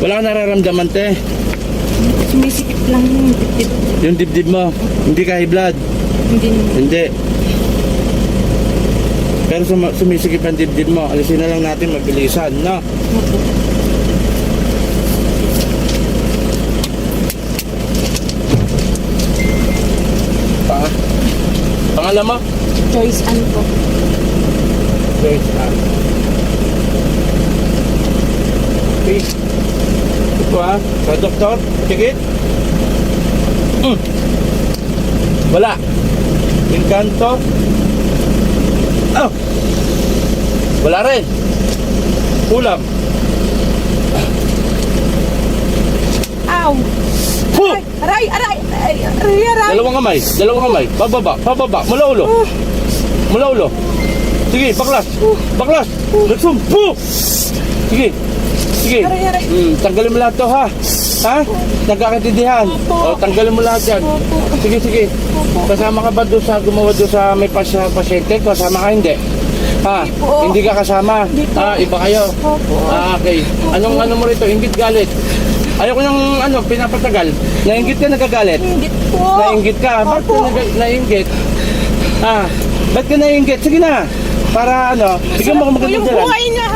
Wala ka nararamdaman, te. Sumisikip lang yung dibdib. Yung dibdib mo, hindi ka high blood. Hindi. Hindi. Pero sum- sumisikip ang dibdib mo. Alisin na lang natin magbilisan, no? Opo. Pa Pangalan mo? Joyce Ann po. Wait, ah. Okay. Ito ah, sa doktor, tikit. Mm. Wala. Inkanto. Oh. Wala rin. Ulam. Ow! Huh! Aray! Aray! Aray! Aray! Aray! Dalawang kamay, dalawang kamay. Pababa, pababa, mula ulo. Mula ulo. Sige, baklas. Baklas. Nagsum. Puh! Sige. Sige. Hmm, tanggalin mo lahat to ha. Ha? Nagkakatindihan. O, tanggalin mo lahat yan. Sige, sige. Kasama ka ba doon sa gumawa doon sa may pas pasyente? Kasama ka hindi? Ha? Hindi ka kasama? Ah, iba kayo? Ah, okay. Anong ano mo rito? Ingit galit. Ayoko ng ano, pinapatagal. Nainggit ka, nagagalit. Ingit po! Nainggit ka. Ba't ka nag- nainggit? Ah, ba't ka nainggit? Sige na. Para ano, bigyan mo ko yung magandang dalan. buhay niya!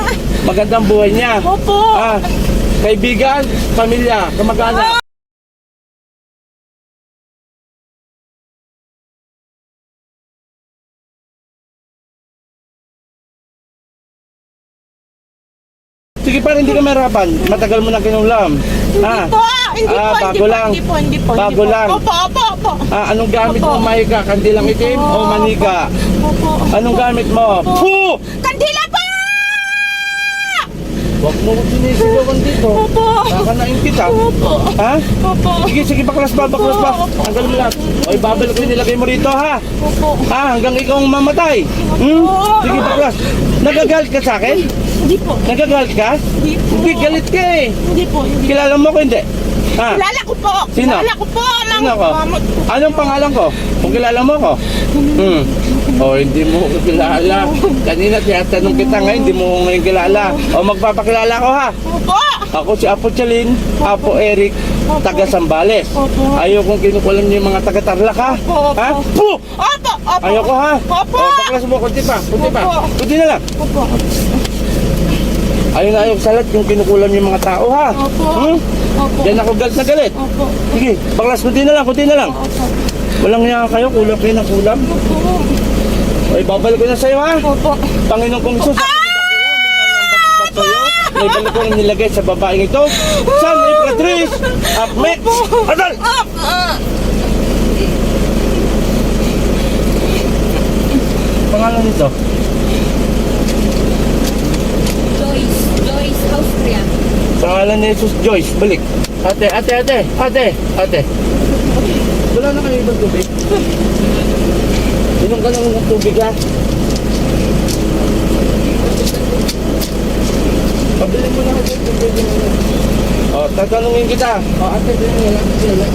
Magandang buhay niya. Opo! Ah, kaibigan, pamilya, kamag-anak. Sige pa, hindi ka mahirapan. Matagal mo na kinulam. Ah, Po! Hindi Ah, po! bago Hindi po! lang. Hindi po! Hindi po! Bago hindi po. lang. Opo! Opo! Opo! ah, anong gamit mo, Opo. Maika? Kandilang itim o Opo. manika? Opo! Anong gamit mo? Puh! Kandila po! Huwag mo sinisigawan dito. Opo! Kakanain kita. Opo! Ha? Opo! Sige, sige, baklas pa, baklas pa. Hanggang mo lahat. O, babalik ko nilagay mo rito, ha? Opo! Ha? Hanggang ikaw ang mamatay. Hmm? Sige, baklas. Nagagalit ka sa akin? Hindi po! Nagagalit ka? Hindi po! Hindi, galit ka eh. Hindi po! Hindi Kilala mo ko hindi? Ha? Kilala ko po! Sino? Kilala ko po! Nang Sino ko. Anong pangalan ko? Kung kilala mo ko? Hmm. O, hindi mo ko kilala. Kanina tinatanong kita ngayon, hindi mo ko ngayon kilala. O, magpapakilala ko ha. Opo! Ako si Apo Chalin, Apo Eric, taga Sambales. Opo. Ayaw kong kinukulan niyo yung mga taga Tarlac ha. Opo. Ha? Puh! Opo! Opo! Ayaw ko ha. Opo! O, baklas mo, kunti pa, kunti pa. Opo. Kunti na lang. Opo! Ayaw na ayaw salat yung kinukulan niyo yung mga tao ha. Opo! Hmm? Opo! Yan ako galit na galit. Opo! Sige, baklas kunti na lang, kunti na lang. Opo! Walang niya kayo, kulang kayo ng kulam. Opo! O, ibabalik ko na sa'yo ha. Opo! Panginoon kong Isus, sa'yo. May balik ko ang nilagay sa babaeng ito. San Imperatriz, Akmet, Adal! Pangalan nito? Joyce, Joyce Austria. Pangalan ni Jesus Joyce, balik. Ate, ate, ate, ate, ate. Wala na kayo ibang tubig. Inom ka ng tubig ha. Pabili mo na ako ng tubig. O, tatanungin kita. O, ate, bilhin mo lang. Mo lang.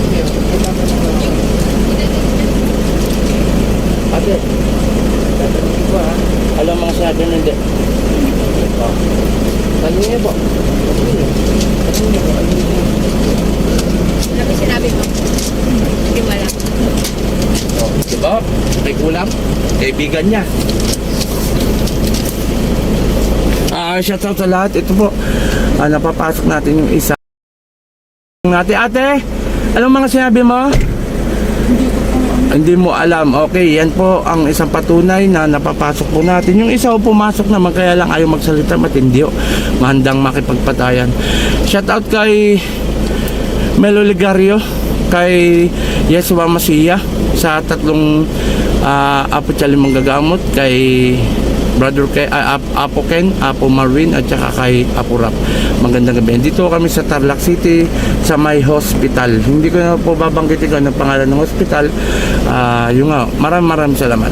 Ate, tatanungin ko ha. Alam mo mga sinabi mo hindi. O, tanungin niyo. Tanungin niyo. Tanungin niyo. Ano niyo ba sinabi mo? Hindi mo alam. Oh, diba? May kulam. Kaibigan niya. Ah, shout out sa lahat. Ito po. Ah, napapasok natin yung isa. Natin, ate. Anong mga sinabi mo? Hindi mo alam. Okay, yan po ang isang patunay na napapasok po natin. Yung isa po pumasok naman kaya lang ayaw magsalita matindi. oh. Mahandang makipagpatayan. Shout out kay Melo Ligario, kay Yesua Masiya sa tatlong uh, Apo Chali Manggagamot, kay Brother kay Ap- Apo Ken, Apo Marvin at saka kay Apo Rap. Magandang gabi. Dito kami sa Tarlac City sa may hospital. Hindi ko na po babanggitin anong pangalan ng hospital. Ah, yung nga, maraming maraming salamat.